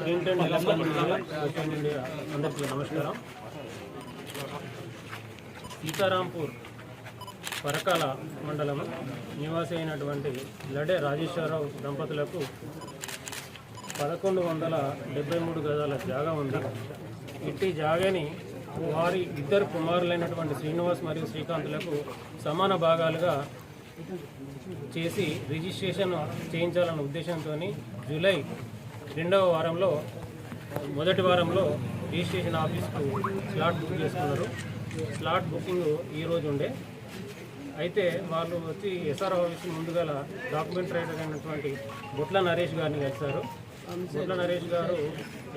Print అందరికీ నమస్కారం. సీతారాంపూర్ పరకాల మండలం నివాసి అయినటువంటి లడే రాజేశ్వరరావు దంపతులకు పదకొండు వందల డెబ్బై మూడు గదాల జాగా ఉంది. ఇట్టి జాగాని వారి ఇద్దరు కుమారులైనటువంటి శ్రీనివాస్ మరియు శ్రీకాంత్లకు సమాన భాగాలుగా చేసి రిజిస్ట్రేషన్ చేయించాలన్న ఉద్దేశంతో జూలై రెండవ వారంలో మొదటి వారంలో రిజిస్ట్రేషన్ ఆఫీస్కు స్లాట్ బుక్ చేసుకున్నారు. స్లాట్ బుకింగ్ ఈ రోజు ఉండే. అయితే వాళ్ళు వచ్చి ఎస్ఆర్ ఆఫీస్ ముందుగల డాక్యుమెంట్ రైటర్ అయినటువంటి బుట్ల నరేష్ గారిని కలిశారు. బొట్ల నరేష్ గారు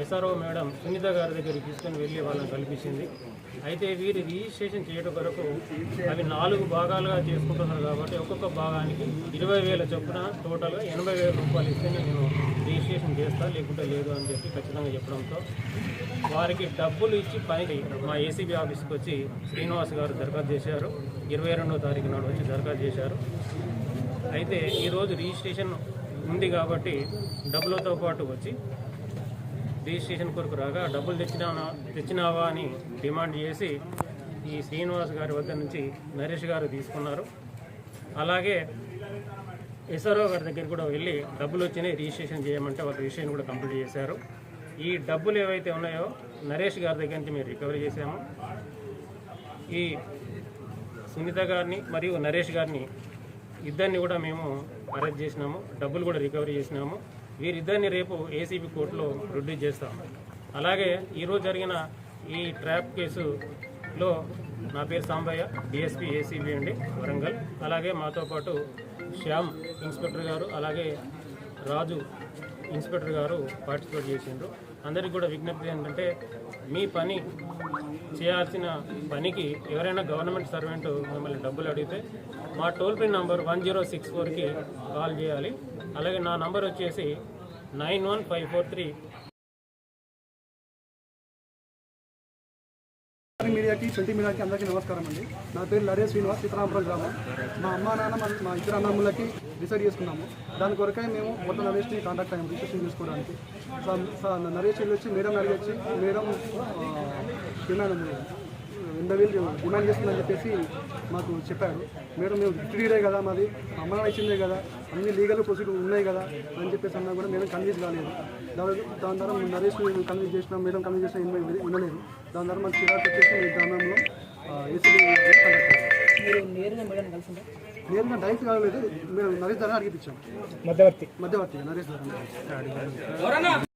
ఎస్ఆర్ఓ మేడం సునీత గారి దగ్గరికి తీసుకొని వెళ్ళి వాళ్ళని కల్పించింది. అయితే వీరి రిజిస్ట్రేషన్ చేయడం కొరకు అవి నాలుగు భాగాలుగా చేసుకుంటున్నారు కాబట్టి ఒక్కొక్క భాగానికి ఇరవై వేల చొప్పున టోటల్గా ఎనభై వేల రూపాయలు ఇస్తేనే నేను రిజిస్ట్రేషన్ చేస్తా లేకుంటే లేదు అని చెప్పి ఖచ్చితంగా చెప్పడంతో వారికి డబ్బులు ఇచ్చి పనికి మా ఏసీబీ ఆఫీస్కి వచ్చి శ్రీనివాస్ గారు దరఖాస్తు చేశారు. ఇరవై రెండవ తారీఖు నాడు వచ్చి దరఖాస్తు చేశారు. అయితే ఈరోజు రిజిస్ట్రేషన్ ఉంది కాబట్టి డబ్బులతో పాటు వచ్చి రిజిస్ట్రేషన్ కొరకు రాగా డబ్బులు తెచ్చినా తెచ్చినావా అని డిమాండ్ చేసి ఈ శ్రీనివాస్ గారి వద్ద నుంచి నరేష్ గారు తీసుకున్నారు. అలాగే ఎస్ఆర్ఓ గారి దగ్గర కూడా వెళ్ళి డబ్బులు వచ్చినాయి రిజిస్ట్రేషన్ చేయమంటే వాళ్ళు రిజిస్ట్రేషన్ కూడా కంప్లీట్ చేశారు. ఈ డబ్బులు ఏవైతే ఉన్నాయో నరేష్ గారి దగ్గర నుంచి మేము రికవరీ చేశాము. ఈ సునీత గారిని మరియు నరేష్ గారిని ఇద్దరిని కూడా మేము అరెస్ట్ చేసినాము డబ్బులు కూడా రికవరీ చేసినాము. వీరిద్దరిని రేపు ఏసీబీ కోర్టులో ప్రొడ్యూస్ చేస్తాము. అలాగే ఈరోజు జరిగిన ఈ ట్రాప్ కేసులో నా పేరు సాంబయ్య డిఎస్పీ ఏసీబీ అండి వరంగల్. అలాగే మాతో పాటు శ్యామ్ ఇన్స్పెక్టర్ గారు అలాగే రాజు ఇన్స్పెక్టర్ గారు పార్టిసిపేట్ చేసిండ్రు. అందరికీ కూడా విజ్ఞప్తి ఏంటంటే మీ పని చేయాల్సిన పనికి ఎవరైనా గవర్నమెంట్ సర్వెంట్ మిమ్మల్ని డబ్బులు అడిగితే మా toll free number one zero six ఫోర్కి కాల్ చేయాలి. అలాగే నా నంబర్ వచ్చేసి nine one five four three. మీడియాకి ట్వంటీ మీడియాకి అందరికీ నమస్కారం అండి. నా పేరు లరే శ్రీనివాస్ సీతారామపురం గ్రామం. మా అమ్మ నాన్న మా మా ఇద్దరు అన్నమ్ములకి డిసైడ్ చేసుకున్నాము. దాని కొరకై మేము మొత్తం నరేష్ని కాంటాక్ట్ అయ్యాము రిజిస్ట్రేషన్ చేసుకోవడానికి. నరేష్ వెళ్ళి వచ్చి మేడం అడిగి వచ్చి మేడం డిమాండ్ ఎనభై వేలు డిమాండ్ చేస్తుందని చెప్పేసి మాకు చెప్పారు. మేడం మేము గిఫ్ట్ కదా మాది. మా అమ్మ నాన్న ఇచ్చిందే కదా. అన్ని లీగల్ ప్రొసీడర్ ఉన్నాయి కదా అని చెప్పేసి అన్నా కూడా మేడం కన్విన్స్ కాలేదు. దాని దాని ద్వారా మేము నరేష్ కన్విన్స్ చేసినాం మేడం కన్విన్స్ చేసినా ఏమీ వినలేదు. దాని ద్వారా మాకు చిరాకు వచ్చేసి మీ గ్రామంలో కలిసిందా నేరుగా డైరెక్ట్ కాలేదు. మేము నరేష్ ద్వారా అడిగిపించాం. మధ్యవర్తి. మధ్యవర్తి నరేష్ ద్వారా